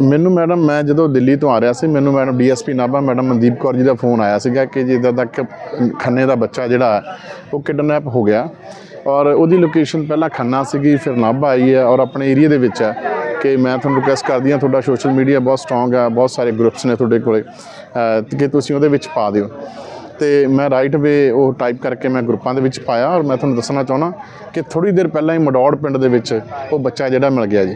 ਮੈਨੂੰ ਮੈਡਮ, ਮੈਂ ਜਦੋਂ ਦਿੱਲੀ ਤੋਂ ਆ ਰਿਹਾ ਸੀ, ਮੈਨੂੰ madam DSP Nabha, madam Mandeep Kaur ji ਦਾ ਫੋਨ ਆਇਆ ਸੀਗਾ ਕਿ ਜਿੱਦਾਂ ਤੱਕ ਖੰਨੇ ਦਾ ਬੱਚਾ ਜਿਹੜਾ ਉਹ ਕਿਡਨੈਪ ਹੋ ਗਿਆ। ਔਰ ਉਹਦੀ ਲੋਕੇਸ਼ਨ ਪਹਿਲਾਂ ਖੰਨਾ ਸੀਗੀ, ਫਿਰ ਨਾਭਾ ਆਈ ਹੈ ਔਰ ਆਪਣੇ ਏਰੀਆ ਦੇ ਵਿੱਚ ਹੈ ਕਿ ਮੈਂ ਤੁਹਾਨੂੰ ਰਿਕੁਐਸਟ ਕਰਦੀ ਹਾਂ, ਤੁਹਾਡਾ ਸੋਸ਼ਲ ਮੀਡੀਆ ਬਹੁਤ ਸਟਰੋਂਗ ਹੈ, ਬਹੁਤ ਸਾਰੇ ਗਰੁੱਪਸ ਨੇ ਤੁਹਾਡੇ ਕੋਲੇ ਕਿ ਤੁਸੀਂ ਉਹਦੇ ਵਿੱਚ ਪਾ ਦਿਓ। ਤੇ ਮੈਂ ਰਾਈਟ ਵੇ ਉਹ ਟਾਈਪ ਕਰਕੇ ਮੈਂ ਗਰੁੱਪਾਂ ਦੇ ਵਿੱਚ ਪਾਇਆ ਔਰ ਮੈਂ ਤੁਹਾਨੂੰ ਦੱਸਣਾ ਚਾਹੁੰਦਾ ਕਿ ਥੋੜੀ ਦੇਰ ਪਹਿਲਾਂ ਹੀ ਮਡੌੜ ਪਿੰਡ ਦੇ ਵਿੱਚ ਉਹ ਬੱਚਾ ਜਿਹੜਾ ਮਿਲ ਗਿਆ ਜੀ।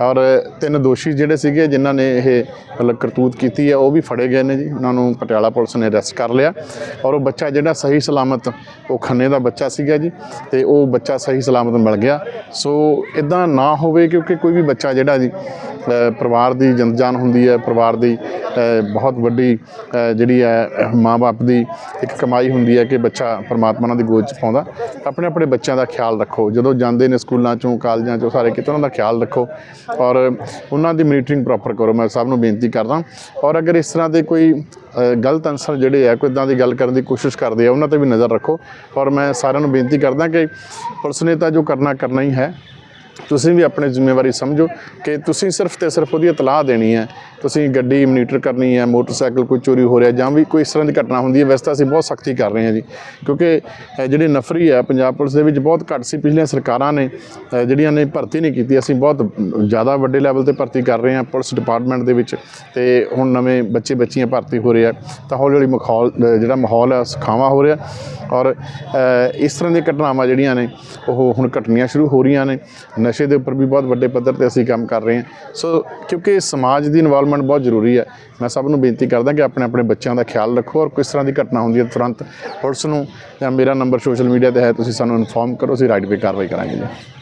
ਔਰ ਤਿੰਨ ਦੋਸ਼ੀ ਜਿਹੜੇ ਸੀਗੇ, ਜਿਨ੍ਹਾਂ ਨੇ ਇਹ, ਮਤਲਬ ਕਰਤੂਤ ਕੀਤੀ ਹੈ ਉਹ ਵੀ ਫੜੇ ਗਏ ਨੇ ਜੀ। ਉਹਨਾਂ ਨੂੰ ਪਟਿਆਲਾ ਪੁਲਿਸ ਨੇ ਅਰੈਸਟ ਕਰ ਲਿਆ। ਔਰ ਉਹ ਬੱਚਾ ਜਿਹੜਾ ਸਹੀ ਸਲਾਮਤ, ਉਹ ਖੰਨੇ ਦਾ ਬੱਚਾ ਸੀਗਾ ਜੀ, ਤੇ ਉਹ ਬੱਚਾ ਸਹੀ ਸਲਾਮਤ ਮਿਲ ਗਿਆ। ਸੋ ਇਦਾਂ ਨਾ ਹੋਵੇ, ਕਿਉਂਕਿ ਕੋਈ ਵੀ ਬੱਚਾ ਜਿਹੜਾ ਜੀ ਪਰਿਵਾਰ ਦੀ ਜਨਜਾਨ ਹੁੰਦੀ ਹੈ, ਪਰਿਵਾਰ ਦੀ ਬਹੁਤ ਵੱਡੀ ਜਿਹੜੀ ਹੈ, ਮਾਂ-ਬਾਪ ਦੀ ਇੱਕ ਕਮਾਈ ਹੁੰਦੀ ਹੈ ਕਿ ਬੱਚਾ ਪਰਮਾਤਮਾ ਨਾਲ ਦੀ ਗੋਦ ਚ ਪਾਉਂਦਾ। ਆਪਣੇ ਆਪਣੇ ਬੱਚਿਆਂ ਦਾ ਖਿਆਲ ਰੱਖੋ। ਜਦੋਂ ਜਾਂਦੇ ਨੇ ਸਕੂਲਾਂ ਚੋਂ, ਕਾਲਜਾਂ ਚੋਂ, ਸਾਰੇ ਕਿਤੇ ਉਹਨਾਂ ਦਾ ਖਿਆਲ ਰੱਖੋ ਔਰ ਉਹਨਾਂ ਦੀ ਮੀਟਿੰਗ ਪ੍ਰੋਪਰ ਕਰੋ। ਮੈਂ ਸਭ ਨੂੰ ਬੇਨਤੀ ਕਰਦਾ ਔਰ ਅਗਰ ਇਸ ਤਰ੍ਹਾਂ ਦੇ ਕੋਈ ਗਲਤ ਅਨਸਰ ਜਿਹੜੇ ਆ ਕੋਈ ਇਦਾਂ ਦੀ ਗੱਲ ਕਰਨ ਦੀ ਕੋਸ਼ਿਸ਼ ਕਰਦੇ ਆ, ਉਹਨਾਂ ਤੇ ਵੀ ਨਜ਼ਰ ਰੱਖੋ। ਔਰ ਮੈਂ ਸਾਰਿਆਂ ਨੂੰ ਬੇਨਤੀ ਕਰਦਾ ਕਿ ਪੁਲਿਸ ਨੇ ਤਾਂ ਜੋ ਕਰਨਾ ਕਰਨਾ ਹੀ ਹੈ। ਤੁਸੀਂ ਵੀ ਆਪਣੀ ਜ਼ਿੰਮੇਵਾਰੀ ਸਮਝੋ ਕਿ ਤੁਸੀਂ ਸਿਰਫ ਤੇ ਸਿਰਫ ਉਹਦੀ ਇਤਲਾਹ ਦੇਣੀ ਹੈ। ਤੁਸੀਂ ਗੱਡੀ ਮੋਨੀਟਰ ਕਰਨੀ ਹੈ, ਮੋਟਰਸਾਈਕਲ ਕੋਈ ਚੋਰੀ ਹੋ ਰਿਹਾ ਜਾਂ ਵੀ ਕੋਈ ਇਸ ਤਰ੍ਹਾਂ ਦੀ ਘਟਨਾ ਹੁੰਦੀ ਹੈ, ਵੈਸੇ ਤਾਂ ਅਸੀਂ ਬਹੁਤ ਸਖਤੀ ਕਰ ਰਹੇ ਹਾਂ ਜੀ। ਕਿਉਂਕਿ ਜਿਹੜੀ ਨਫਰੀ ਹੈ, ਪੰਜਾਬ ਪੁਲਿਸ ਦੇ ਵਿੱਚ ਬਹੁਤ ਘੱਟ ਸੀ, ਪਿਛਲੀਆਂ ਸਰਕਾਰਾਂ ਨੇ ਜਿਹੜੀਆਂ ਨੇ ਭਰਤੀ ਨਹੀਂ ਕੀਤੀ, ਅਸੀਂ ਬਹੁਤ ਜ਼ਿਆਦਾ ਵੱਡੇ ਲੈਵਲ ਤੇ ਭਰਤੀ ਕਰ ਰਹੇ ਹਾਂ ਪੁਲਿਸ ਡਿਪਾਰਟਮੈਂਟ ਦੇ ਵਿੱਚ। ਤੇ ਹੁਣ ਨਵੇਂ ਬੱਚੇ ਬੱਚੀਆਂ ਭਰਤੀ ਹੋ ਰਹੇ ਆ ਤਾਂ ਹੌਲੀ ਹੌਲੀ ਮਾਹੌਲ ਜਿਹੜਾ ਮਾਹੌਲ ਹੈ, ਸੁਖਾਵਾਂ ਹੋ ਰਿਹਾ। ਔਰ ਇਸ ਤਰ੍ਹਾਂ ਦੀਆਂ ਘਟਨਾਵਾਂ ਜਿਹੜੀਆਂ ਨੇ, ਉਹ ਹੁਣ ਘਟਣੀਆਂ ਸ਼ੁਰੂ ਹੋ ਰਹੀਆਂ ਨੇ। ਨਸ਼ੇ ਦੇ ਉੱਪਰ ਵੀ ਬਹੁਤ ਵੱਡੇ ਪੱਧਰ ਤੇ ਅਸੀਂ ਕੰਮ ਕਰ ਰਹੇ ਹਾਂ। ਸੋ ਕਿਉਂਕਿ ਸਮਾਜ ਦੀ ਇਨਵੋਲਵਮੈਂਟ ਬਹੁਤ ਜ਼ਰੂਰੀ ਹੈ। ਮੈਂ ਸਭ ਨੂੰ ਬੇਨਤੀ ਕਰਦਾ ਕਿ ਆਪਣੇ ਆਪਣੇ ਬੱਚਿਆਂ ਦਾ ਖਿਆਲ ਰੱਖੋ ਔਰ ਕਿਸ ਤਰ੍ਹਾਂ ਦੀ ਘਟਨਾ ਹੁੰਦੀ ਹੈ ਤੁਰੰਤ ਪੁਲਿਸ ਨੂੰ ਜਾਂ ਮੇਰਾ ਨੰਬਰ ਸੋਸ਼ਲ ਮੀਡੀਆ ਤੇ ਹੈ, ਤੁਸੀਂ ਸਾਨੂੰ ਇਨਫੋਰਮ ਕਰੋ, ਅਸੀਂ ਰਾਈਟ ਵੇ ਕਾਰਵਾਈ ਕਰਾਂਗੇ ਜੀ।